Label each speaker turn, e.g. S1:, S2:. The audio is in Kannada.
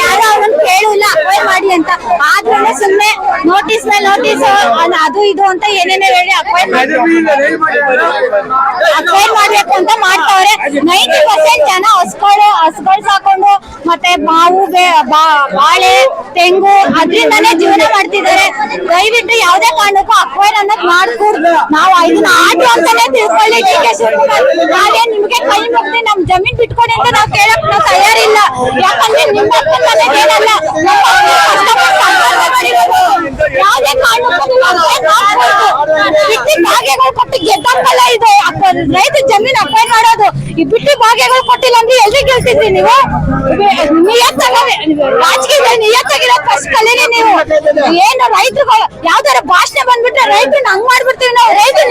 S1: ಯಾರು ಅವ್ರನ್ನ ಕೇಳಿಲ್ಲ ಅಪ್ಲೈ ಮಾಡಿ ಅಂತ. ಆದ್ರೂ ಸುಮ್ಮನೆ ನೋಟಿಸ್ ಮೇಲೆ ನೋಟಿಸ್ ಅದು ಇದು ಅಂತ ಏನೇನೋ ಹೇಳಿ ಅಪ್ಲೈ ಮಾಡಿ ಅಕ್ವೈರ್ ಮಾಡ್ಬೇಕು ಅಂತ ಮಾಡ್ತಾವ್ರೆ. ನೈಂಟಿ ಪರ್ಸೆಂಟ್ ಜನ ಹಸ್ಗಳು ಹಸ್ಗಳು ಸಾಕೊಂಡು, ಮತ್ತೆ ಮಾವು ಬಾಳೆ, ತೆಂಗು, ಅದ್ರಿಂದಾನೇ ಜೀವನ ಮಾಡ್ತಿದ್ದಾರೆ. ದಯವಿಟ್ಟು ಯಾವ್ದೇ ಕಾರಣಕ್ಕೂ ಅಕ್ವೈರ್ ಅನ್ನೋದು ಮಾಡ್ಕೂಡ್ದು. ನಾವು ಇದನ್ನ ಆಟು ಅಂತಾನೆ ತಿಳ್ಕೊಳ್ಳಿ. ಡಿ ಶಿವಕುಮಾರ್ ನಾವೇ ನಿಮ್ಗೆ ಕೈ ಮುಗ್ದಿ ನಮ್ ಜಮೀನ್ ಬಿಟ್ಕೊಡಿ ಅಂತ ನಾವು ಕೇಳಕ್ ನಾವು ತಯಾರಿಲ್ಲ. ಬಿಟ್ಟಿ ಭಾಗ್ಯಗಳು ಕೊಟ್ಟು ಗೆದ್ದಂಗಲ್ಲ ಇದು. ಅಪ್ಪ- ರೈತ ಜಮೀನ್ ಅಪ್ಲೈ ಮಾಡೋದು. ಈ ಬಿಟ್ಟು ಭಾಗ್ಯಗಳು ಕೊಟ್ಟಿಲ್ಲ ಅಂದ್ರೆ ಎಲ್ಲಿ ಗೆಲ್ತಿದ್ರಿ ನೀವು? ನಿಯತ್ತಾಗ ರಾಜಕೀಯ ನಿಯತ್ತಾಗಿರೋ ಫಸ್ಟ್ ಕಲೀರಿ ನೀವು. ಏನು ರೈತರುಗಳು ಯಾವ್ದಾರ ಭಾಷಣ ಬಂದ್ಬಿಟ್ರೆ ರೈತರು ಹಂಗ್ ಮಾಡ್ಬಿಡ್ತೀವಿ ನಾವು. ರೈತನ